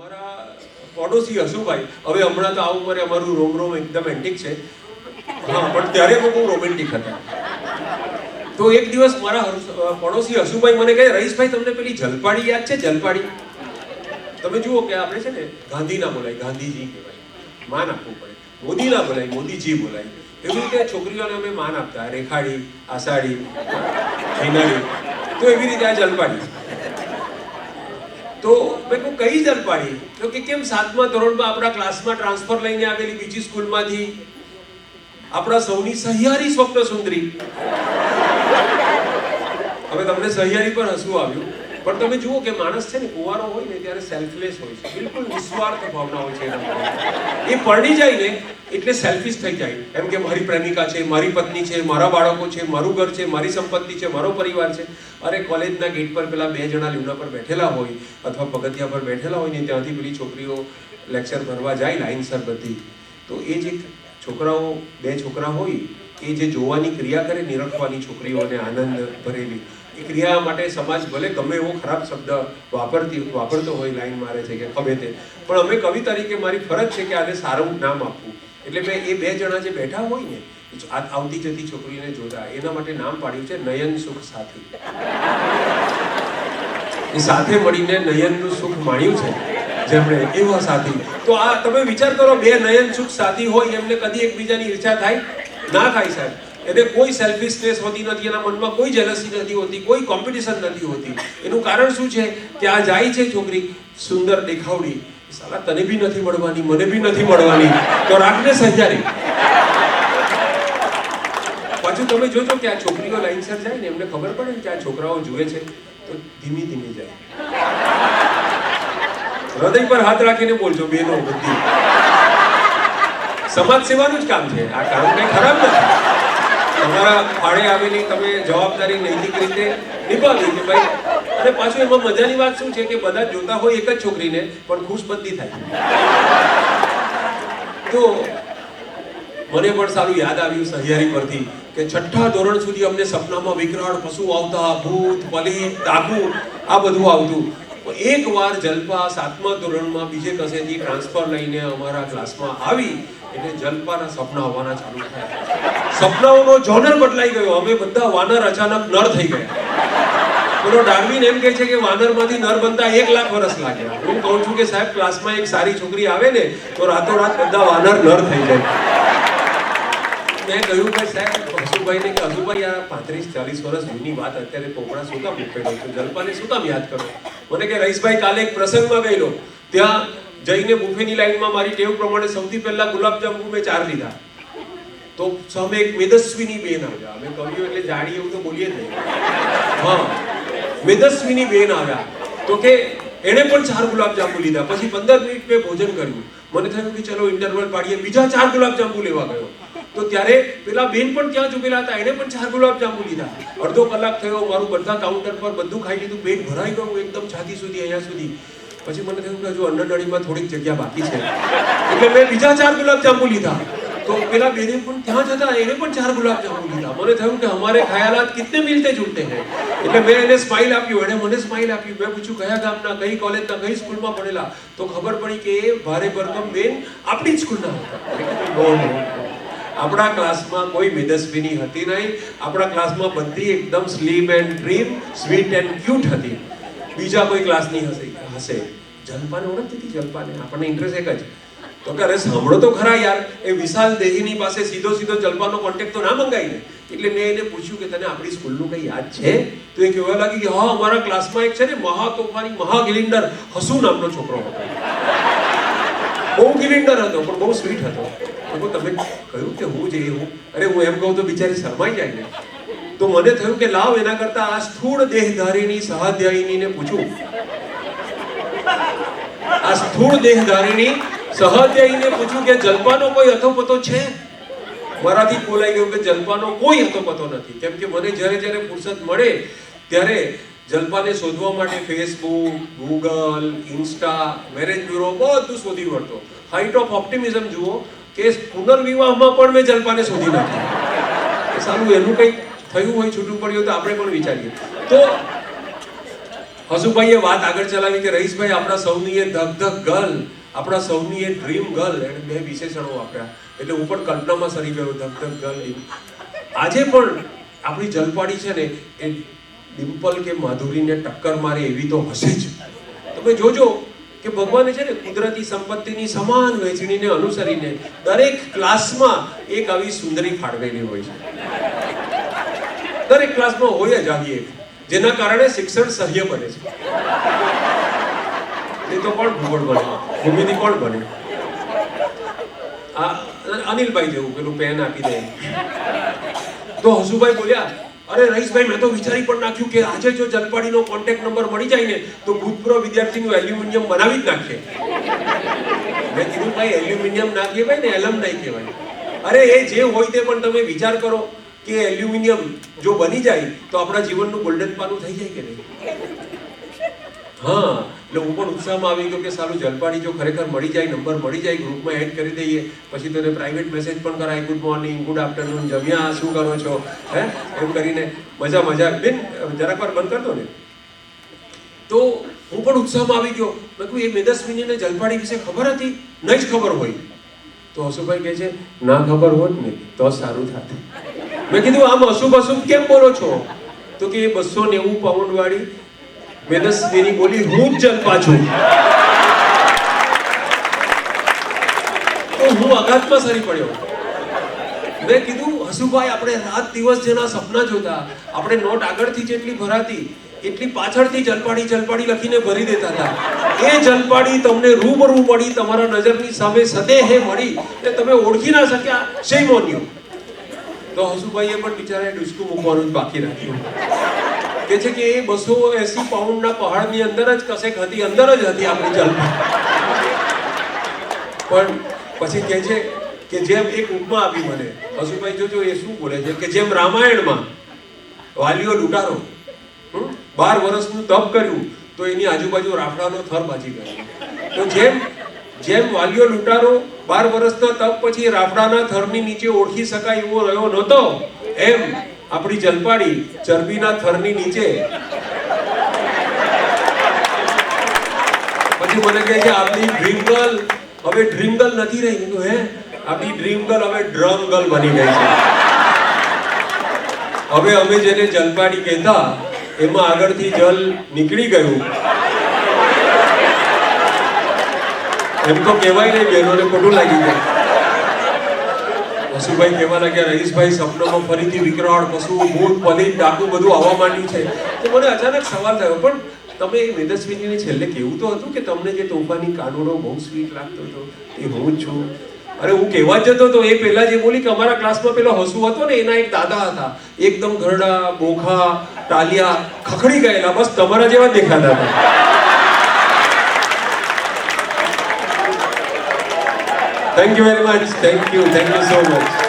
મારા પડોશી હશુભાઈ, હવે હમણાં તો આ ઉંમરે અમારું રોમ રોમ એકદમ એન્ટિક છે. હા, પણ ત્યારે હું બહુ રોમેન્ટિક હતા. તો એક દિવસ મારા પડોશી હશુભાઈ મને કહે, રહીશભાઈ, તમને પેલી જલપાડી યાદ છે? જલપાડી તમે જુઓ કે આપણે છે ને ગાંધી ના બોલાય, ગાંધીજી કહેવાય. માન આપવું પડે. મોદી ના બોલાય, મોદીજી બોલાય. એવી રીતે છોકરીઓને અમે માન આપતા રેખાડી, આષાઢી હિનાળી તો એવી રીતે આ જલપાડી તો મેં કહું કઈ પાડી તો કે કેમ સાતમા ધોરણમાં આપણા ક્લાસમાં ટ્રાન્સફર લઈને આવેલી બીજી સ્કૂલમાંથી? આપણા સૌની સહિયારી સ્વપ્ન સુંદરી. હવે તમને સહિયારી પર હસવું આવ્યું. પણ તમે જુઓ કે માણસ છે ને કુવારો હોય ને ત્યારે સેલ્ફલેસ હોય છે. બિલકુલ નિસ્વાર્થ ભાવના હોય છે એના. એ પરણી જાય ને, એટલે સેલ્ફિશ થઈ જાય. એમ કે મારી પ્રેમિકા છે, મારી પત્ની છે, મારા બાળકો છે, મારું ઘર છે, મારી સંપત્તિ છે, મારો પરિવાર છે. અરે કોલેજના ગેટ પર પેલા બે જણા લીમડા પર બેઠેલા હોય અથવા પગથિયા પર બેઠેલા હોય ને, ત્યાંથી પેલી છોકરીઓ લેક્ચર ભરવા જાય લાઇનસર બધી. તો એ જે છોકરાઓ, બે છોકરા હોય, એ જે જોવાની ક્રિયા કરે, નિરખવાની છોકરીઓને આનંદ ભરેલી. એ ક્રિયા માટે સમાજ ભલે ગમે એવો ખરાબ શબ્દ વાપરતી વાપરતો હોય, લાઈન મારે છે કે ગમે તે. પણ અમે કવિ તરીકે મારી ફરજ છે કે આને સારું નામ આપવું. એટલે મેં એ બે જણા જે બેઠા હોય ને આવતી જતી છોકરીને જોતા, એના માટે નામ પાડ્યું છે નયન સુખ સાથી. એ સાથે મળીને નયનનું સુખ માણ્યું છે, જેમણે એવા સાથી. તો આ તમે વિચાર કરો, બે નયન સુખ સાથી હોય, એમને કદી એકબીજાની ઈર્ષા થાય? ના થાય સાહેબ. એને કોઈ સેલ્ફિશનેસ હોતી નથી, એના મનમાં કોઈ જેલસી નથી હોતી, કોઈ કોમ્પિટિશન નથી હોતી. એનું કારણ શું છે? કે આ જાય છે છોકરી સુંદર દેખાવડી. સાલા, તને બી નથી મળવાની, મને બી નથી મળવાની. તો રાખને સહજારી પાછું તમે જોજો કે આ છોકરીઓ લાઈનસર જાય ને, એમને ખબર પડે ને કે આ છોકરાઓ જુએ છે, તો ધીમે ધીમે જાય. હૃદય પર હાથ રાખીને બોલજો બેનો બધી સમાજ સેવાનું જ કામ છે. આ કામ કઈ ખરાબ નથી. તમારા ફાળે આવેલી તમે જવાબદારી નૈતિક રીતે નિભાવી કે ભાઈ, અને પાછું એમાં મજાની વાત શું છે કે બધા જોતા હોય એક જ છોકરીને, પણ ખુશ બધી થાય. તો મને પણ સારું યાદ આવ્યું સહિયારી પરથી કે છઠ્ઠા ધોરણ સુધી અમને સપનામાં વિકરાળ પશુ આવતા, ભૂત, પલી, ડાકુ, આ બધું આવતું. એક વાર જલપા સાતમા ધોરણમાં બીજે કસેથી ટ્રાન્સફર લઈને અમારા ક્લાસમાં આવી, એટલે જલપાના સપના આવવાના ચાલુ થયા. સપનાઓનો જોનર બદલાઈ ગયો. અમે બધા વાનર અચાનક નર થઈ ગયા. પેલો ડાર્વિન એમ કહે છે કે વાનરમાંથી નર બનતા એક લાખ વર્ષ લાગે. હું કહું છું કે સાહેબ, ક્લાસમાં એક સારી છોકરી આવે ને, તો રાતોરાત બધા વાનર નર થઈ જાય. મેં કહ્યું કે સાહેબ, હસુભાઈને કે, હસુભાઈ, આ પાંત્રીસ, ચાલીસ વર્ષ જૂની વાત અત્યારે પોપડા શું કામ મૂકેલો છું? જલપાને શું કામ યાદ કરો? મને કે રહીશભાઈ કાલે એક પ્રસંગમાં ગયેલો. ત્યાં જઈને બુફેની લાઈનમાં મારી ટેવ પ્રમાણે સૌથી પહેલા ગુલાબજાંબુ મેં ચાર લીધા. તો અમે એક મેદસ્વીની બેન આવ્યા. અમે કહ્યું એટલે જાડી એવું તો બોલીએ જ નહીં. હા, મેદસ્વીની બેન આવ્યા. તો કે એણે પણ ચાર ગુલાબજાંબુ લીધા. પછી પંદર મિનિટ મેં ભોજન કર્યું. મને થયું કે ચલો ઇન્ટરવલ પાડીએ, બીજા ચાર ગુલાબજાંબુ લેવા ગયો. તો ત્યારે પેલા બેન પણ ત્યાં ચૂકેલા હતા. એણે પણ ચાર ગુલાબજાંબુ લીધા. અડધો કલાક થયો, મારું બધા કાઉન્ટર પર બધું ખાઈ લીધું. પેટ ભરાઈ ગયું એકદમ છાતી સુધી, અહીંયા સુધી. પછી મને થયું કે હજુ અન્નનળીમાં થોડીક જગ્યા બાકી છે. એટલે મેં બીજા ચાર ગુલાબજાંબુ લીધા. તો પેલા બેને પણ ત્યાં જતા એને પણ ચાર ગુલાબજાંબુ લીધા. મને થયું કે અમારે ખ્યાલાત કિતને મિલતે જુલતે હે? એટલે મેં એને સ્માઈલ આપ્યું એને મને સ્માઈલ આપ્યું. મેં પૂછ્યું, કયા ગામના, કઈ કોલેજના કઈ સ્કૂલમાં ભણેલા? તો ખબર પડી કે એ ભારે ભરકમ બેન આપણી જ સ્કૂલના હતા. આપણા ક્લાસમાં કોઈ મેદસ્વીની હતી નહીં. આપણા ક્લાસમાં બધી એકદમ slim and dream sweet and cute હતી. બીજા કોઈ ક્લાસની હશે હશે. જલપાને ઓળખતી હતી જલપાને? આપણને ઇન્ટરેસ્ટ એક જ. તો કે અરે સાંભળો તો ખરા યાર, એ વિશાલ દેહીની પાસે સીધો સીધો જલપાનો કોન્ટેક્ટ તો ના મંગાઈ ને એટલે મેં એને પૂછ્યું કે તને આપણી સ્કૂલનું કંઈ યાદ છે? તો એ કહેવા લાગી કે હા, અમારા ક્લાસમાં એક છે ને મહા તોફાની મહા ગિલિન્ડર હસુ નામનો છોકરો હતો. બહુ ગિલિન્ડર હતો, પણ બહુ સ્વીટ હતો. તો તમે કહ્યું કે હું જઈ હું અરે, હું એમ કહું તો બિચારી શરમાઈ જાય ને. તો મને થયું કે લાવ એના કરતા આ સ્થૂળ દેહધારીની સહાધ્યાયીની ને પૂછું. આ સ્થૂળ દેહધારીની સહાધ્યાયીને પૂછ્યું કે, જલપાનો કોઈ અથોપતો છે? મારાથી બોલાઈ ગયું કે, જલપાનો કોઈ અથોપતો નથી. કેમ કે મને જ્યારે જ્યારે ફુરસદ મળે, ત્યારે જલપાને શોધવા માટે Facebook Google Insta marriage bureau બધું શોધી વળતો. હાઇટ ઓફ ઓપ્ટિમિઝમ જુઓ. કે પુનર્વિવાહમાં પણ મેં જલપાને શોધી નાખ્યું. સારું, એનું કંઈક થયું હોય, છૂટું પડ્યું તો આપણે પણ વિચારીએ. તો હસુભાઈએ વાત આગળ ચલાવી કે, રહીશભાઈ, આપણા સૌની એ ધક ધક ગર્લ આપણા સૌની એ ડ્રીમ ગર્લ એને બે વિશેષણો આપ્યા. એટલે હું પણ કલ્પનામાં સરી ગયો ધક ગર્લ આજે પણ આપણી જલપાડી છે ને, એ ડિમ્પલ કે માધુરીને ટક્કર મારે એવી તો હશે જ. તમે જોજો કે ભગવાને છે ને, કુદરતી સંપત્તિની સમાન વહેંચણીને અનુસરીને દરેક ક્લાસમાં એક આવી સુંદરી ફાળવેલી હોય છે. દરેક ક્લાસમાં હોય જ આવી એક, જેના કારણે શિક્ષણ સહ્ય બને છે. એ તો કોણ ભૂગોળ બને ભૂમિતિ કોણ બને? અનિલભાઈ જેવું પેલું પેન આપી દે. તો હસુભાઈ બોલ્યા, અરે રહીશભાઈ, મેં તો વિચારી પણ નાખ્યું કે આજે જો જલપાડીનો કોન્ટેક્ટ નંબર મળી જાય ને, તો ભૂતપૂર્વ વિદ્યાર્થીનું એલ્યુમિનિયમ બનાવી જ નાખીએ મેં કીધું, ભાઈ એલ્યુમિનિયમ ના કહેવાય ને એલમ નહીં કહેવાય. અરે, એ જે હોય તે પણ તમે વિચાર કરો કે એલ્યુમિનિયમ જો બની જાય, તો આપણા જીવનનું ગોલ્ડન પાનું થઈ જાય કે નહીં? હા. એટલે હું પણ ઉત્સાહમાં આવી ગયો કે સારું જલપાડી જો ખરેખર મળી જાય નંબર મળી જાય ગ્રુપમાં એડ કરી દઈએ, પછી તને પ્રાઇવેટ મેસેજ પણ કરાય ગુડ મોર્નિંગ ગુડ આફ્ટરનૂન જમ્યા, શું કરો છો? હે? એમ કરીને મજા મજા. બેન, જરાક વાર બંધ કરતો ને. તો હું પણ ઉત્સાહમાં આવી ગયો. મેં કહ્યું એ મેદસ્વીનીને જલપાડી વિશે ખબર હતી? નહીં જ ખબર હોય. તો હસુભાઈ કહે છે, ના ખબર હોત ને, તો સારું થાત. મેં કીધું, આમ અશુભ અશુભ કેમ બોલો છો? તો કે બસો નેવું પાઉન્ડ વાળી મેદસ્વીની બોલી હું જ જન્મા છું. તો હું આઘાતમાં સરી પડ્યો. મેં કીધું, હસુભાઈ, આપણે રાત દિવસ જેના સપના જોતા, આપણે નોટ આગળથી જેટલી ભરાતી, એટલી પાછળથી જલપાડી જલપાડી લખીને ભરી દેતા હતા. એ જલપાડી તમને રૂબરૂ મળી, તમારા નજરની સામે સદેહે મળી કે તમે ઓળખી ના શક્યા શેમ ઓન યુ તો હસુભાઈએ પણ બિચારાએ ડુસકું મૂકવાનું જ બાકી રાખ્યું. કે છે કે એ બસો એસી પાઉન્ડના પહાડની અંદર જ કશેક હતી, અંદર જ હતી આપણી જલપા પણ પછી કહે છે કે જેમ એક ઉપમા આપી મને, હસુભાઈ જોજો એ શું બોલે છે કે જેમ રામાયણમાં વાલીઓ લૂંટારો? બાર વર્ષનું તપ કર્યું, તો એની આજુબાજુ રાફડાનો થર બાજી ગયો તો જેમ જેમ વાલીઓ લૂંટારો, બાર વર્ષના તપ પછી રાફડાના થરની નીચે ઓળખી શકાય એવો રહ્યો નહોતો, એમ આપણી જલપાડી ચરબીના થરની નીચે. પછી મને કહે છે, આપની ડ્રીમ હવે ડ્રીમ નથી રહી. હે આપણી ડ્રીમ હવે ડ્રમ બની ગઈ છે. હવે અમે જેને જલપાડી કહેતા, એમાં આગળથી જલ નીકળી ગયું. એમ તો કહેવાય નહીં, બહેનોને ખોટું લાગી જાય વસુભાઈ કહેવા લાગ્યા રહીશભાઈ સપનામાં ફરીથી વિકરાળ પશુ, ભૂત, પલિત, ડાકુ બધું આવવા માંડ્યું છે. તો મને અચાનક સવાલ થયો. પણ તમે એ વેદસ્વીનીને છેલ્લે કેવું તો હતું કે તમને જે તોફાની કાનૂનો બહુ સ્વીટ લાગતો હતો એ હું જ છું? અરે, હું કહેવા જતો હતો. એ પહેલા જે બોલી કે અમારા ક્લાસમાં પેલો હસુ હતો ને, એના એક દાદા હતા. એકદમ ઘરડા, બોખા, ટાલિયા, ખખડી ગયેલા. બસ, તમારા જેવા દેખાતા હતા. Thank you very much. Thank you. Thank you so much.